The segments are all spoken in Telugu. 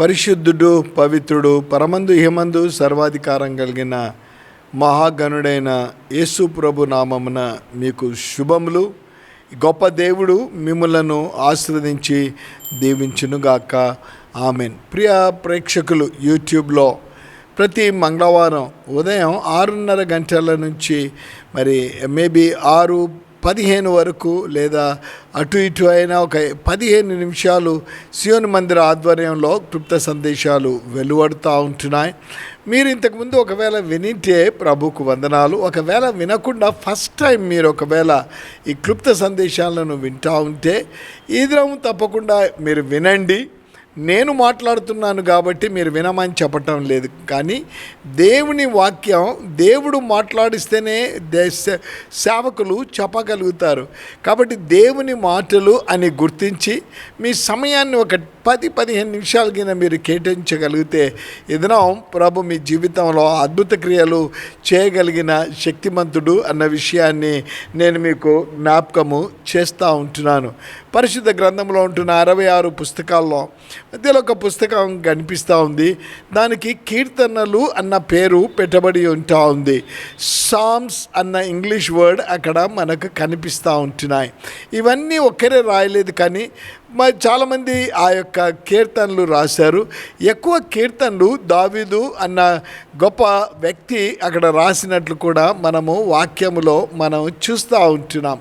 పరిశుద్ధుడు పవిత్రుడు పరమందు హిమందు సర్వాధికారం కలిగిన మహాగణుడైన యేసు ప్రభు నామమున మీకు శుభములు. గొప్ప దేవుడు మిమ్మలను ఆశీర్వదించి దీవించునుగాక. ఆమెన్. ప్రియ ప్రేక్షకులు యూట్యూబ్లో ప్రతి మంగళవారం ఉదయం ఆరున్నర గంటల నుంచి మరి మేబీ ఆరు పదిహేను వరకు లేదా అటు ఇటు అయినా ఒక పదిహేను నిమిషాలు శివన్ మందిర ఆధ్వర్యంలో క్లుప్త సందేశాలు వెలువడుతూ ఉంటున్నాయి. మీరు ఇంతకుముందు ఒకవేళ వినింటే ప్రభుకు వందనాలు. ఒకవేళ వినకుండా ఫస్ట్ టైం మీరు ఒకవేళ ఈ క్లుప్త సందేశాలను వింటూ ఉంటే ఈ తప్పకుండా మీరు వినండి. నేను మాట్లాడుతున్నాను కాబట్టి మీరు వినమని చెప్పటం లేదు. కానీ దేవుని వాక్యం దేవుడు మాట్లాడిస్తేనే దేశ సేవకులు చెప్పగలుగుతారు. కాబట్టి దేవుని మాటలు అని గుర్తించి మీ సమయాన్ని ఒక పది పదిహేను నిమిషాల కింద మీరు కేటాయించగలిగితే ఇదనం ప్రభు మీ జీవితంలో అద్భుత క్రియలు చేయగలిగిన శక్తిమంతుడు అన్న విషయాన్ని నేను మీకు జ్ఞాపకము చేస్తూ ఉంటున్నాను. పరిశుద్ధ గ్రంథంలో ఉంటున్న అరవై ఆరు పుస్తకాల్లో మధ్యలో ఒక పుస్తకం కనిపిస్తూ ఉంది. దానికి కీర్తనలు అన్న పేరు పెట్టబడి ఉంటా ఉంది. సామ్స్ అన్న ఇంగ్లీష్ వర్డ్ అక్కడ మనకు కనిపిస్తూ ఉంటున్నాయి. ఇవన్నీ ఒక్కరే రాయలేదు కానీ మరి చాలామంది ఆ యొక్క కీర్తనలు రాశారు. ఎక్కువ కీర్తనలు దావీదు అన్న గొప్ప వ్యక్తి అక్కడ రాసినట్లు కూడా మనము వాక్యములో మనం చూస్తూ ఉంటున్నాం.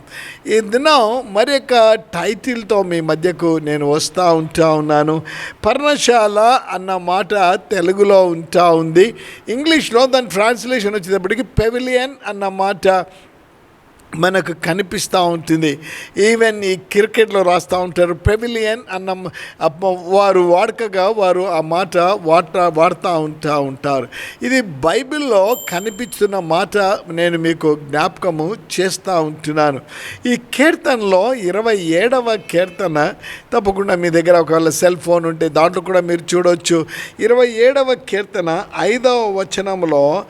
ఈ దినం మరి యొక్క టైటిల్తో మీ మధ్యకు నేను వస్తూ ఉంటా ఉన్నాను. పర్ణశాల అన్న మాట తెలుగులో ఉంటా ఉంది. ఇంగ్లీష్లో దాని ట్రాన్స్లేషన్ వచ్చేటప్పటికి పెవిలియన్ అన్న మాట మనకు కనిపిస్తూ ఉంటుంది. ఈవెన్ ఈ క్రికెట్లో రాస్తూ ఉంటారు. పెవిలియన్ అన్న వారు వాడకగా వారు ఆ మాట వాట వాడుతూ ఉంటా ఉంటారు. ఇది బైబిల్లో కనిపిస్తున్న మాట నేను మీకు జ్ఞాపకము చేస్తూ ఉంటున్నాను. ఈ కీర్తనలో ఇరవై ఏడవ కీర్తన తప్పకుండా మీ దగ్గర ఒకవేళ సెల్ ఫోన్ ఉంటే దాంట్లో కూడా మీరు చూడవచ్చు ఇరవై ఏడవ కీర్తన ఐదవ వచనంలో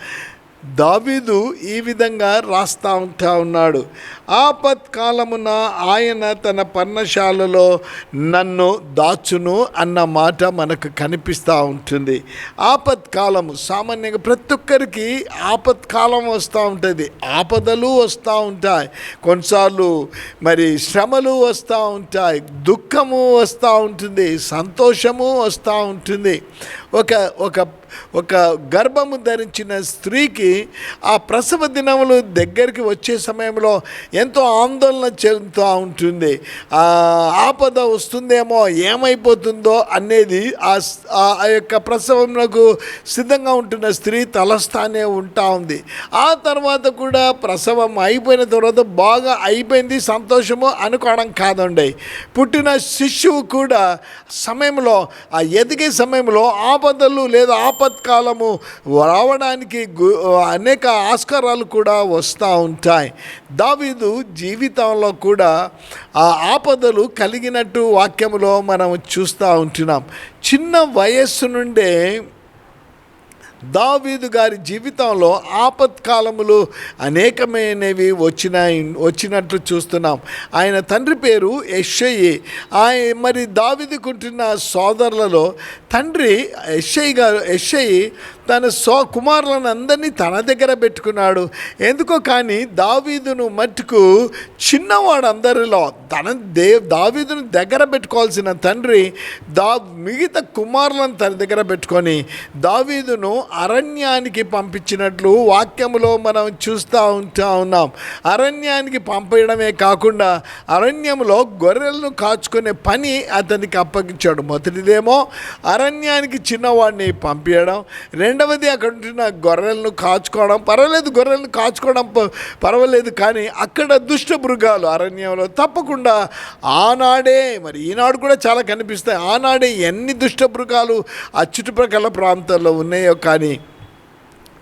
దావీదు ఈ విధంగా రాస్తా ఉంటా ఉన్నాడు. ఆపత్కాలమున ఆయన తన పర్ణశాలలో నన్ను దాచును అన్న మాట మనకు కనిపిస్తూ ఉంటుంది. ఆపత్కాలము సామాన్యంగా ప్రతి ఒక్కరికి ఆపత్కాలం వస్తూ ఉంటుంది. ఆపదలు వస్తూ ఉంటాయి. కొన్నిసార్లు మరి శ్రమలు వస్తూ ఉంటాయి. దుఃఖము వస్తూ ఉంటుంది. సంతోషము వస్తూ ఉంటుంది. ఒక ఒక ఒక గర్భము ధరించిన స్త్రీకి ఆ ప్రసవ దినములు దగ్గరికి వచ్చే సమయంలో ఎంతో ఆందోళన చెందుతూ ఉంటుంది. ఆపద వస్తుందేమో ఏమైపోతుందో అనేది ఆ ఆ- యొక్క ప్రసవంకు సిద్ధంగా ఉంటున్న స్త్రీ తలస్తానే ఉంటా ఉంది. ఆ తర్వాత కూడా ప్రసవం అయిపోయిన తర్వాత బాగా అయిపోయింది సంతోషము అనుకోవడం కాదండి. పుట్టిన శిశువు కూడా సమయంలో ఆ ఎదిగే సమయంలో ఆ ఆపదలు లేదా ఆపత్కాలము రావడానికి గు- అనేక ఆస్కారాలు కూడా వస్తూ ఉంటాయి. దావీదు జీవితంలో కూడా ఆ ఆపదలు కలిగినట్టు వాక్యంలో మనం చూస్తూ ఉంటున్నాం. చిన్న వయస్సు నుండే దావీదు గారి జీవితంలో ఆపత్కాలములు అనేకమైనవి వచ్చినాయి వచ్చినట్లు చూస్తున్నాం. ఆయన తండ్రి పేరు యెషయి ఆయన మరి దావీదుకుంటున్న సోదరులలో తండ్రి యెషయి గారు యెషయి తన సో కుమారులను అందరినీ తన దగ్గర పెట్టుకున్నాడు. ఎందుకో కానీ దావీదును మట్టుకు చిన్నవాడు అందరిలో తన దే దావీదును దగ్గర పెట్టుకోవాల్సిన తండ్రి దా మిగతా కుమారులను తన దగ్గర పెట్టుకొని దావీదును అరణ్యానికి పంపించినట్లు వాక్యములో మనం చూస్తూ ఉంటా ఉన్నాం. అరణ్యానికి పంపడమే కాకుండా అరణ్యంలో గొర్రెలను కాచుకునే పని అతనికి అప్పగించాడు. మొదటిదేమో అరణ్యానికి చిన్నవాడిని పంపించడం రెండవది అక్కడ ఉంటున్న గొర్రెలను కాచుకోవడం. పర్వాలేదు గొర్రెలను కాచుకోవడం ప- పర్వాలేదు కానీ అక్కడ దుష్ట మృగాలు అరణ్యంలో తప్పకుండా ఆనాడే మరి ఈనాడు కూడా చాలా కనిపిస్తాయి. ఆనాడే ఎన్ని దుష్ట మృగాలు ఆ చుట్టుప్రక్కల ప్రాంతాల్లో ఉన్నాయో కానీ hani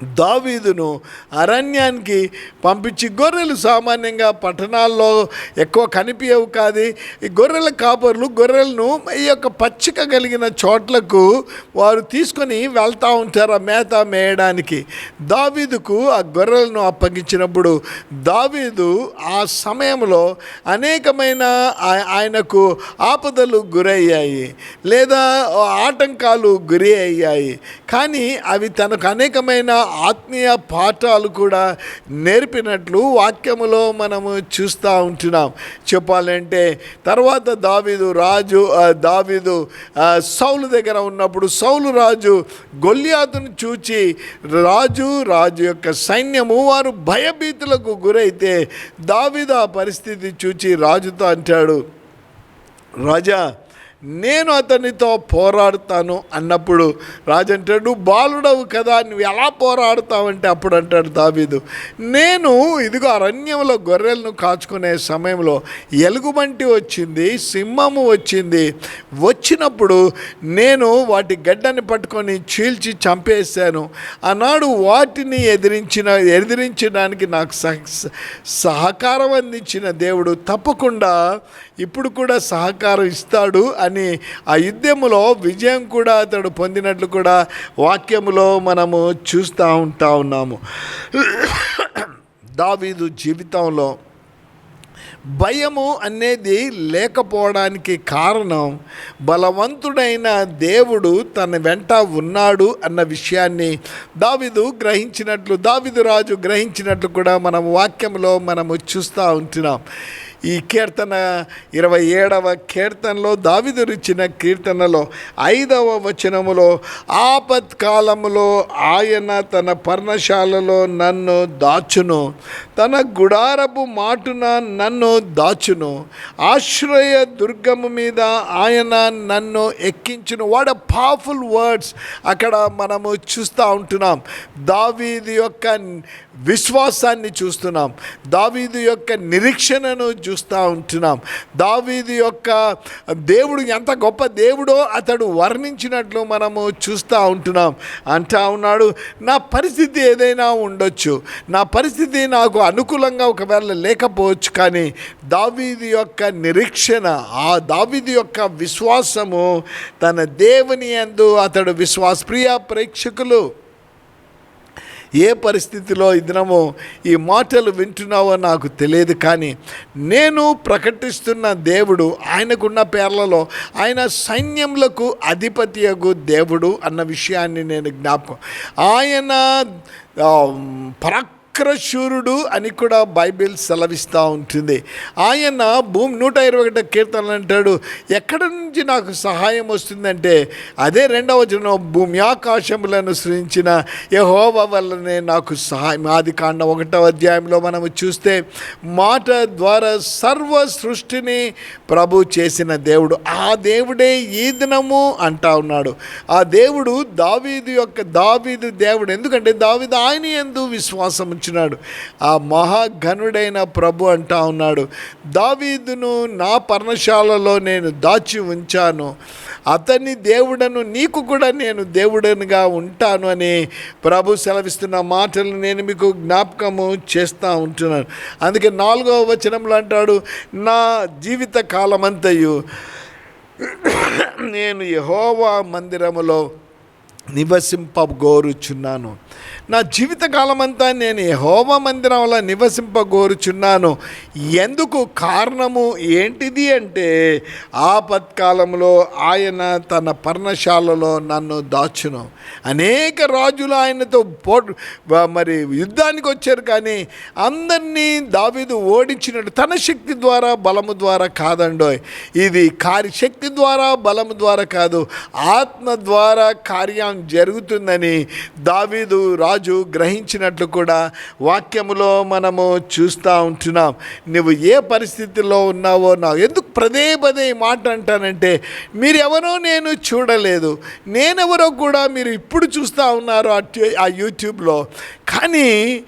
దావీదును అరణ్యానికి పంపించి గొర్రెలు సామాన్యంగా పట్టణాల్లో ఎక్కువ కనిపించవు కాదు. ఈ గొర్రెల కాపర్లు గొర్రెలను ఈ యొక్క పచ్చిక కలిగిన చోట్లకు వారు తీసుకొని వెళ్తూ ఉంటారు ఆ మేత మేయడానికి. దావీదుకు ఆ గొర్రెలను అప్పగించినప్పుడు దావీదు ఆ సమయంలో అనేకమైన ఆయనకు ఆపదలు గురయ్యాయి లేదా ఆటంకాలు గురి అయ్యాయి. కానీ అవి తనకు అనేకమైన ఆత్మీయ పాఠాలు కూడా నేర్పినట్లు వాక్యములో మనము చూస్తూ ఉంటున్నాం. చెప్పాలంటే తర్వాత దావీదు రాజు ఆ, దావీదు సౌలు దగ్గర ఉన్నప్పుడు సౌలు రాజు గొల్లియాతును చూచి రాజు రాజు యొక్క సైన్యము వారు భయభీతులకు గురైతే దావీదు ఆ పరిస్థితి చూచి రాజుతో అంటాడు రాజా నేను అతనితో పోరాడుతాను అన్నప్పుడు రాజు అంటాడు బాలుడవు కదా నువ్వు ఎలా పోరాడుతావంటే అప్పుడు అంటాడు దావీదు. నేను ఇదిగో అరణ్యంలో గొర్రెలను కాచుకునే సమయంలో ఎలుగుబంటి వచ్చింది సింహము వచ్చింది. వచ్చినప్పుడు నేను వాటి గడ్డని పట్టుకొని చీల్చి చంపేశాను. ఆనాడు వాటిని ఎదిరించిన ఎదిరించడానికి నాకు సహ సహకారం అందించిన దేవుడు తప్పకుండా ఇప్పుడు కూడా సహకారం ఇస్తాడు అని అని ఆ యుద్ధములో విజయం కూడా అతడు పొందినట్లు కూడా వాక్యములో మనము చూస్తూ ఉంటా ఉన్నాము. దావీదు జీవితంలో భయము అనేది లేకపోవడానికి కారణం బలవంతుడైన దేవుడు తన వెంట ఉన్నాడు అన్న విషయాన్ని దావిదు గ్రహించినట్లు దావిదు రాజు గ్రహించినట్లు కూడా మనం వాక్యంలో మనము చూస్తూ ఉంటున్నాం. ఈ కీర్తన ఇరవై ఏడవ కీర్తనలో దావిదురిచ్చిన కీర్తనలో ఐదవ వచనములో ఆపత్కాలములో ఆయన తన పర్ణశాలలో నన్ను దాచును. తన గుడారపు మాటున నన్ను దాచును. ఆశ్రయ దుర్గము మీద ఆయన నన్ను ఎక్కించును. వాట్ అ పవర్ఫుల్ వర్డ్స్ అక్కడ మనము చూస్తూ ఉంటున్నాం. దావీది యొక్క విశ్వాసాన్ని చూస్తున్నాం. దావీది యొక్క నిరీక్షణను చూస్తూ ఉంటున్నాం. దావీది యొక్క దేవుడు ఎంత గొప్ప దేవుడో అతడు వర్ణించినట్లు మనము చూస్తూ ఉంటున్నాం. అంటా ఉన్నాడు నా పరిస్థితి ఏదైనా ఉండొచ్చు. నా పరిస్థితి నాకు అనుకూలంగా ఒకవేళ లేకపోవచ్చు కానీ దావీది యొక్క నిరీక్షణ ఆ దావీది యొక్క విశ్వాసము తన దేవుని యందు అతడు విశ్వాస ప్రియ ప్రేక్షకులు. ఏ పరిస్థితిలో ఈ దినము ఈ మాటలు వింటున్నావో నాకు తెలియదు కానీ నేను ప్రకటిస్తున్న దేవుడు ఆయనకున్న పేర్లలో ఆయన సైన్యములకు అధిపతియగు దేవుడు అన్న విషయాన్ని నేను జ్ఞాపకం. ఆయన పరాక్ వక్రశూరుడు అని కూడా బైబిల్ సెలవిస్తూ ఉంటుంది. ఆయన భూమి నూట ఇరవై ఒకటి కీర్తనలు అంటాడు. ఎక్కడి నుంచి నాకు సహాయం వస్తుందంటే అదే రెండవ జనం భూమి ఆకాశములను సృజించిన యహోవ వల్లనే నాకు సహాయం. ఆది కాండం ఒకటవ అధ్యాయంలో మనము చూస్తే మాట ద్వారా సర్వ సృష్టిని ప్రభు చేసిన దేవుడు. ఆ దేవుడే ఈ దినము అంటా ఉన్నాడు. ఆ దేవుడు దావీదు యొక్క దావీదు దేవుడు. ఎందుకంటే దావీదు ఆయన ఎందు విశ్వాసం ఉంచినాడు ఆ మహాఘనుడైన ప్రభు అంటా ఉన్నాడు దావీదును నా పర్ణశాలలో నేను దాచి ఉంచాను. అతని దేవుడను నీకు కూడా నేను దేవుడనుగా ఉంటాను అని ప్రభు సెలవిస్తున్న మాటలు నేను మీకు జ్ఞాపకము చేస్తూ ఉంటున్నాను. అందుకే నాలుగవ వచనంలో అంటాడు నా జీవిత కాలమంతయు నేను యహోవా మందిరములో నివసింపగోరుచున్నాను. నా జీవితకాలమంతా నేను హోమ మందిరంలో నివసింపగోరుచున్నాను. ఎందుకు కారణము ఏంటిది అంటే ఆపత్కాలంలో ఆయన తన పర్ణశాలలో నన్ను దాచును. అనేక రాజులు ఆయనతో పో మరి యుద్ధానికి వచ్చారు కానీ అందరినీ దావీదు ఓడించినట్టు తన శక్తి ద్వారా బలము ద్వారా కాదండోయ్. ఇది కార్యశక్తి ద్వారా బలము ద్వారా కాదు. ఆత్మ ద్వారా కార్యం జరుగుతుందని దావీదు రాజు గ్రహించినట్లు కూడా వాక్యములో మనము చూస్తూ ఉంటున్నాం. నువ్వు ఏ పరిస్థితిలో ఉన్నావో నాకు ఎందుకు పదే పదే ఈ మాట అంటానంటే మీరెవరో నేను చూడలేదు. నేనెవరో కూడా మీరు ఇప్పుడు చూస్తూ ఉన్నారు ఆ యూట్యూబ్లో. కానీ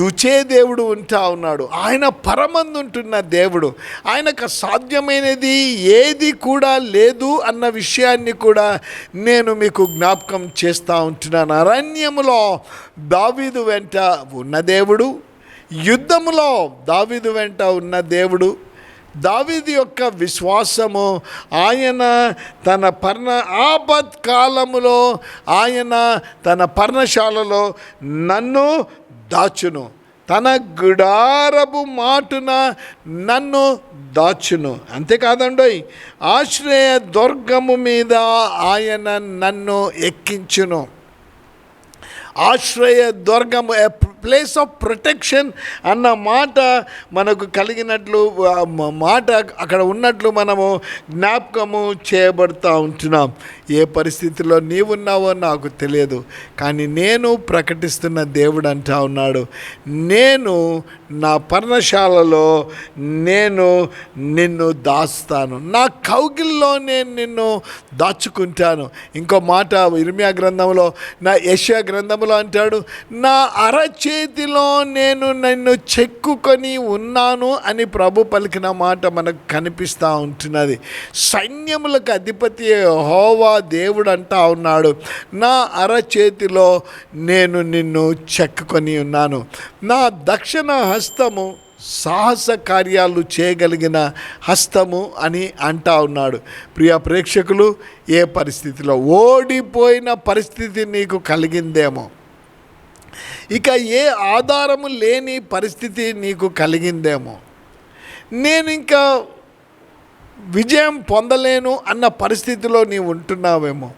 చూచే దేవుడు ఉంటా ఉన్నాడు. ఆయన పరమందుంటున్న దేవుడు. ఆయనకు సాధ్యమైనది ఏది కూడా లేదు అన్న విషయాన్ని కూడా నేను మీకు జ్ఞాపకం చేస్తూ ఉంటున్నాను అరణ్యములో దావీదు వెంట ఉన్న దేవుడు యుద్ధములో దావీదు వెంట ఉన్న దేవుడు దావీదు యొక్క విశ్వాసము ఆయన తన పర్ణ ఆపత్కాలములో ఆయన తన పర్ణశాలలో నన్ను దాచును. తన గుడారపు మాటున నన్ను దాచును. అంతేకాదండోయ్ ఆశ్రయ దుర్గము మీద ఆయన నన్ను ఎక్కించును. ఆశ్రయ దుర్గము ప్లేస్ ఆఫ్ ప్రొటెక్షన్ అన్న మాట మనకు కలిగినట్లు మాట అక్కడ ఉన్నట్లు మనము జ్ఞాపకము చేయబడుతూ ఉంటున్నాం. ఏ పరిస్థితిలో నీవున్నావో నాకు తెలియదు కానీ నేను ప్రకటిస్తున్న దేవుడు అంటా ఉన్నాడు. నేను నా పర్ణశాలలో నేను నిన్ను దాస్తాను. నా కౌగిల్లో నేను నిన్ను దాచుకుంటాను. ఇంకో మాట ఇర్మియా గ్రంథంలో నా యశ్యా గ్రంథంలో అంటాడు నా అరచేతిలో నేను నిన్ను చెక్కుకొని ఉన్నాను అని ప్రభు పలికిన మాట మనకు కనిపిస్తూ ఉంటున్నది. సైన్యములకు అధిపతి హోవా దేవుడు అంటా ఉన్నాడు నా అరచేతిలో నేను నిన్ను చెక్కుకొని ఉన్నాను. నా దక్షిణ హస్తము సాహస కార్యాలు చేయగలిగిన హస్తము అని అంటా ఉన్నాడు. ప్రియ ప్రేక్షకులు ఏ పరిస్థితిలో? ఓడిపోయిన పరిస్థితి నీకు కలిగిందేమో? ఇక ఏ ఆధారము లేని పరిస్థితి నీకు కలిగిందేమో? నేను ఇంకా విజయం పొందలేను అన్న పరిస్థితిలో నీవు ఉంటున్నావేమో.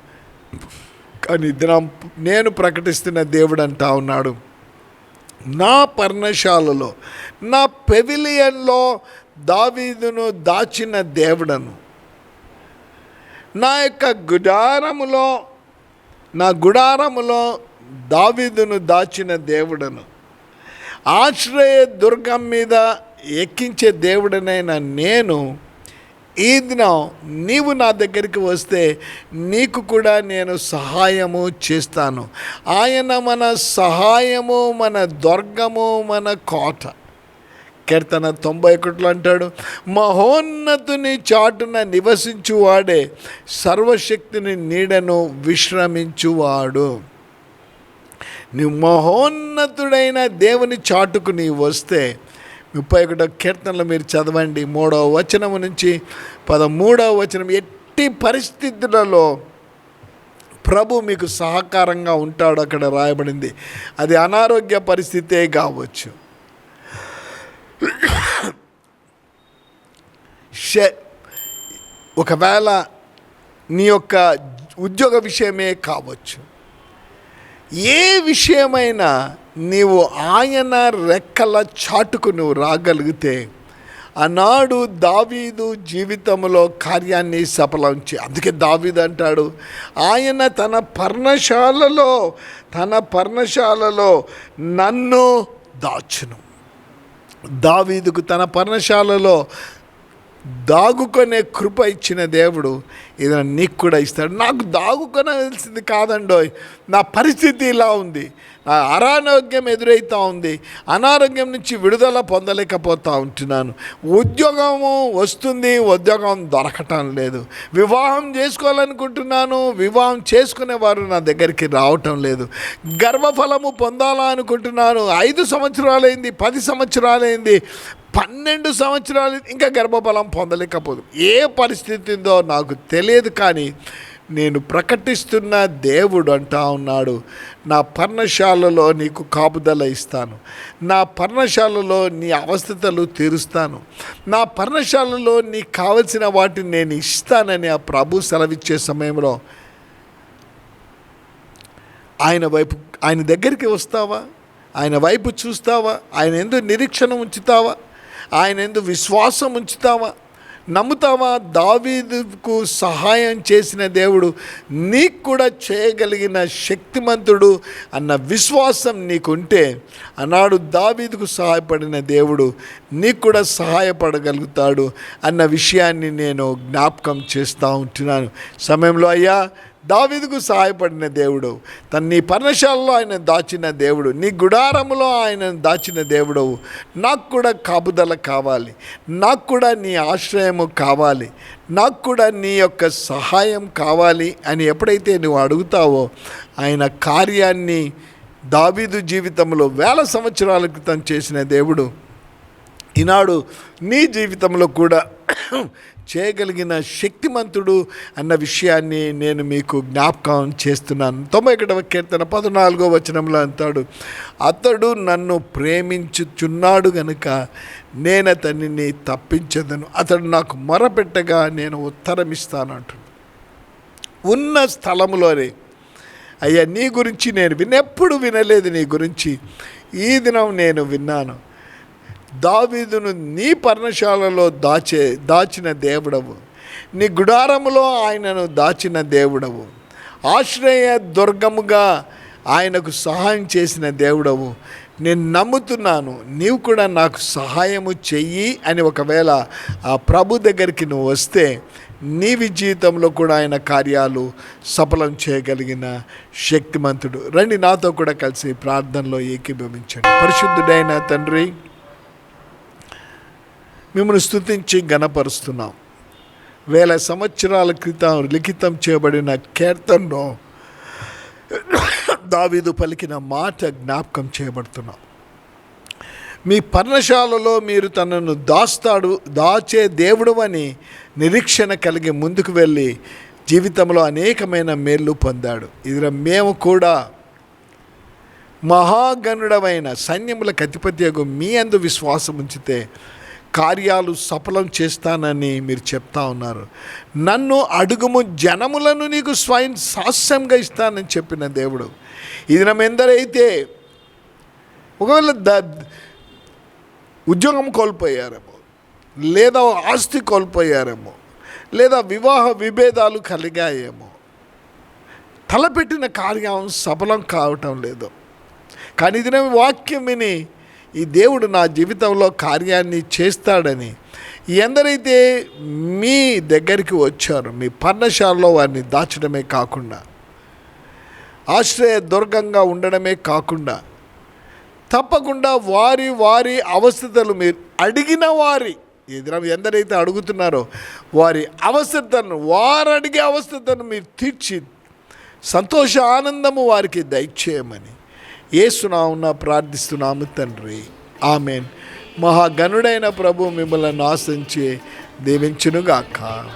కానీ దినం నేను ప్రకటిస్తున్న దేవుడు అంటా ఉన్నాడు. నా పర్ణశాలలో నా పెవిలియన్లో దావీదును దాచిన దేవుడను. నా యొక్క గుడారములో నా గుడారములో దావీదును దాచిన దేవుడను. ఆశ్రయ దుర్గం మీద ఎక్కించే దేవుడనైన నేను ఈ దినం నీవు నా దగ్గరికి వస్తే నీకు కూడా నేను సహాయము చేస్తాను. ఆయన మన సహాయము మన దుర్గము మన కోట. కీర్తన తొంభై ఒకటిలో అంటాడు మహోన్నతుని చాటున నివసించువాడే సర్వశక్తిని నీడను విశ్రమించువాడు. నువ్వు మహోన్నతుడైన దేవుని చాటుకు నీ వస్తే ముప్పై ఒకటో కీర్తనలు మీరు చదవండి. మూడవ వచనం నుంచి పదమూడవ వచనం. ఎట్టి పరిస్థితులలో ప్రభు మీకు సహకారంగా ఉంటాడు అక్కడ రాయబడింది. అది అనారోగ్య పరిస్థితే కావచ్చు. షే- ఒకవేళ నీ యొక్క ఉద్యోగ విషయమే కావచ్చు. ఏ విషయమైనా నీవు ఆయన రెక్కల చాటుకు నువ్వు రాగలిగితే ఆనాడు దావీదు జీవితంలో కార్యాన్ని సఫలం చే అందుకే దావీదు అంటాడు ఆయన తన పర్ణశాలలో తన పర్ణశాలలో నన్ను దాచును. దావీదుకు తన పర్ణశాలలో దాగుకొనే కృప ఇచ్చిన దేవుడు ఏదైనా నీకు కూడా ఇస్తాడు. నాకు దాగుకొనవలసింది కాదండోయ్. నా పరిస్థితి ఇలా ఉంది. నా అనారోగ్యం ఎదురవుతూ ఉంది. అనారోగ్యం నుంచి విడుదల పొందలేకపోతూ ఉంటున్నాను. ఉద్యోగము వస్తుంది ఉద్యోగం దొరకటం లేదు. వివాహం చేసుకోవాలనుకుంటున్నాను వివాహం చేసుకునేవారు నా దగ్గరికి రావటం లేదు. గర్భఫలము పొందాలా అనుకుంటున్నాను ఐదు సంవత్సరాలైంది పది సంవత్సరాలైంది. పన్నెండు సంవత్సరాలు ఇంకా గర్భఫలం పొందలేకపోదు. ఏ పరిస్థితి ఉందో నాకు తెలియదు కానీ నేను ప్రకటిస్తున్న దేవుడు అంటా ఉన్నాడు. నా పర్ణశాలలో నీకు కాపుదల ఇస్తాను. నా పర్ణశాలలో నీ అవస్థతలు తీరుస్తాను. నా పర్ణశాలలో నీకు కావలసిన వాటిని నేను ఇస్తానని ఆ ప్రభు సెలవిచ్చే సమయంలో ఆయన వైపు ఆయన దగ్గరికి వస్తావా? ఆయన వైపు చూస్తావా? ఆయన ఎందుకు నిరీక్షణ ఉంచుతావా? ఆయన ఎందు విశ్వాసం ఉంచుతావా? నమ్ముతావా? దావీదుకు సహాయం చేసిన దేవుడు నీకు కూడా చేయగలిగిన శక్తిమంతుడు అన్న విశ్వాసం నీకుంటే ఆనాడు దావీదుకు సహాయపడిన దేవుడు నీకు కూడా సహాయపడగలుగుతాడు అన్న విషయాన్ని నేను జ్ఞాపకం చేస్తూ ఉంటున్నాను. సమయంలో అయ్యా దావిదుకు సహాయపడిన దేవుడు తన నీ పర్ణశాలలో ఆయన దాచిన దేవుడు నీ గుడారములో ఆయన దాచిన దేవుడు నాకు కూడా కాపుదల కావాలి నాకు కూడా నీ ఆశ్రయము కావాలి నాకు కూడా నీ యొక్క సహాయం కావాలి అని ఎప్పుడైతే నువ్వు అడుగుతావో ఆయన కార్యాన్ని దావీదు జీవితంలో వేల సంవత్సరాల క్రితం చేసిన దేవుడు ఈనాడు నీ జీవితంలో కూడా చేయగలిగిన శక్తిమంతుడు అన్న విషయాన్ని నేను మీకు జ్ఞాపకం చేస్తున్నాను. తొంభై ఒకటవ కీర్తన పద్నాలుగో వచనంలో అంటాడు అతడు నన్ను ప్రేమించుచున్నాడు గనుక నేను అతనిని తప్పించదను. అతడు నాకు మొరపెట్టగా నేను ఉత్తరం ఇస్తాను అంటున్నాడు ఉన్న స్థలములోనే అయ్యా నీ గురించి నేను వినెప్పుడు వినలేదు నీ గురించి. ఈ దినం నేను విన్నాను. దావీదును నీ పర్ణశాలలో దాచే దాచిన దేవుడవు. నీ గుడారములో ఆయనను దాచిన దేవుడవు. ఆశ్రయ దుర్గముగా ఆయనకు సహాయం చేసిన దేవుడవు. నేను నమ్ముతున్నాను నీవు కూడా నాకు సహాయము చెయ్యి అని ఒకవేళ ఆ ప్రభు దగ్గరికి నువ్వు వస్తే నీవి జీవితంలో కూడా ఆయన కార్యాలు సఫలం చేయగలిగిన శక్తిమంతుడు. రండి నాతో కూడా కలిసి ప్రార్థనలో ఏకీభవించండి. పరిశుద్ధుడైన తండ్రి మిమ్మల్ని స్థుతించి గణపరుస్తున్నాం వేల సంవత్సరాల క్రితం లిఖితం చేయబడిన కీర్తనలో దావీదు పలికిన మాట జ్ఞాపకం చేయబడుతున్నాం. మీ పర్ణశాలలో మీరు తనను దాస్తాడు దాచే దేవుడు అని నిరీక్షణ కలిగి ముందుకు వెళ్ళి జీవితంలో అనేకమైన మేళ్ళు పొందాడు. ఇది మేము కూడా మహాగణుడమైన సైన్యములకు అధిపత్యకు మీ అందు విశ్వాసం ఉంచితే కార్యాలు సఫలం చేస్తానని మీరు చెప్తా ఉన్నారు. నన్ను అడుగుము జనములను నీకు స్వయం సాస్యంగా ఇస్తానని చెప్పిన దేవుడు. ఇది ఎందరైతే ఒకవేళ ద ఉద్యోగం కోల్పోయారేమో లేదా ఆస్తి కోల్పోయారేమో లేదా వివాహ విభేదాలు కలిగాయేమో తలపెట్టిన కార్యం సఫలం కావటం లేదు. కానీ ఇది వాక్యం విని ఈ దేవుడు నా జీవితంలో కార్యాన్ని చేస్తాడని. ఎందరైతే మీ దగ్గరికి వచ్చారు. మీ పర్ణశాలలో వారిని దాచడమే కాకుండా. ఆశ్రయ దుర్గంగా ఉండడమే కాకుండా. తప్పకుండా వారి వారి అవస్థతలు మీరు అడిగిన వారి. ఎదుర ఎందరైతే అడుగుతున్నారో వారి అవస్థతను వారు అడిగే అవస్థతను మీరు తీర్చి సంతోష ఆనందము వారికి దయచేయమని. ఏసునామున ప్రార్థిస్తున్నాము తండ్రి. ఆమెన్. మహాగణుడైన ప్రభు మిమ్మల్ని ఆశించి దీవించునుగాక.